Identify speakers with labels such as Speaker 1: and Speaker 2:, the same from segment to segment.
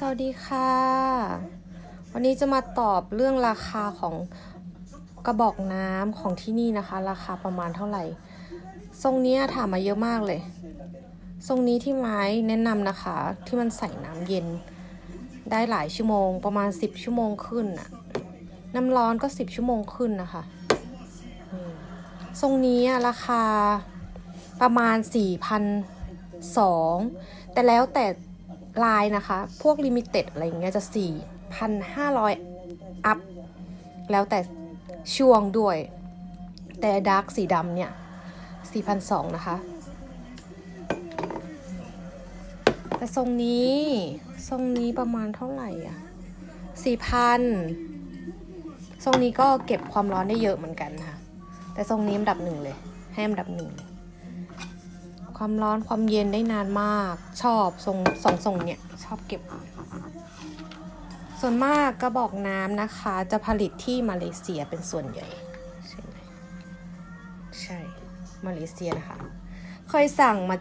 Speaker 1: สวัสดีค่ะ วันนี้จะมาตอบเรื่องราคาของกระบอกน้ำของที่นี่นะคะ ราคาประมาณเท่าไหร่ ทรงนี้ถามมาเยอะมากเลย ทรงนี้ที่ไม้แนะนำนะคะ ที่มันใส่น้ำเย็น ได้หลายชั่วโมง ประมาณ 10 ชั่วโมงขึ้นอะน้ำร้อนก็ 10 ชั่วโมงขึ้นนะคะทรงนี้ราคาประมาณ 4,200แต่แล้วแต่ ลายนะคะ พวกลิมิเต็ดอะไรอย่างเงี้ยจะ 4,500 อัพ แล้วแต่ช่วงด้วย แต่ดาร์กสีดำเนี่ย 4,200 นะคะ แต่ทรงนี้ ทรงนี้ประมาณเท่าไหร่อะ 4,000 ทรงนี้ก็เก็บความร้อนได้เยอะเหมือนกันค่ะ แต่ทรงนี้อันดับหนึ่งเลย ให้อันดับหนึ่ง ความร้อนความเย็นได้นานมาก ชอบทรงสองทรงเนี่ยชอบเก็บ ส่วนมากกระบอกน้ำนะคะ จะผลิตที่มาเลเซียเป็นส่วนใหญ่ ใช่ไหมใช่มาเลเซียนะคะ เคยสั่งมา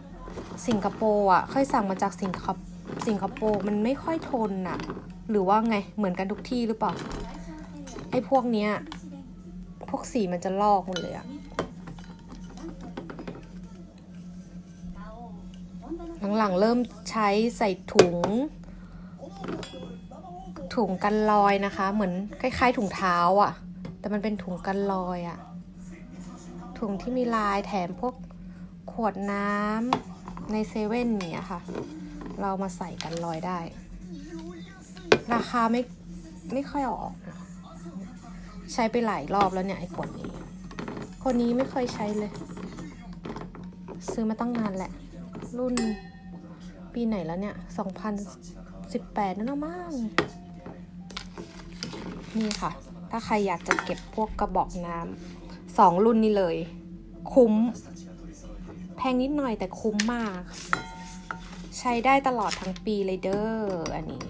Speaker 1: สิงคโปร์อะเคยสั่งมาจากสิงคโปร์สิงคโปร์มันไม่ค่อยทนอะ หรือว่าไงเหมือนกันทุกที่หรือเปล่าไอ้พวกเนี้ยพวกสีมันจะลอกหมดเลยอะ หลังๆเริ่มใช้ใส่ถุง ถุงกันรอยนะคะ เหมือนคล้ายๆถุงเท้าอะ่ะ แต่มันเป็นถุงกันรอยอะ่ะ ถุงที่มีลายแถมพวกขวดน้ำในเซเว่นเนี่ยค่ะ เรามาใส่กันรอยได้ ราคาไม่ไม่ค่อยออกนะใช้ไปหลายรอบแล้วเนี่ยไอ้ขวดนี้ คนนี้ไม่เคยใช้เลย ซื้อมาตั้งนานแหละ รุ่นปีไหนแล้วเนี่ย 2018 นั่นละมั้งนี่ค่ะ ถ้าใครอยากจะเก็บพวกกระบอกน้ำสองรุ่นนี้เลย คุ้ม แพงนิดหน่อยแต่คุ้มมาก ใช้ได้ตลอดทั้งปีเลยเด้ออันนี้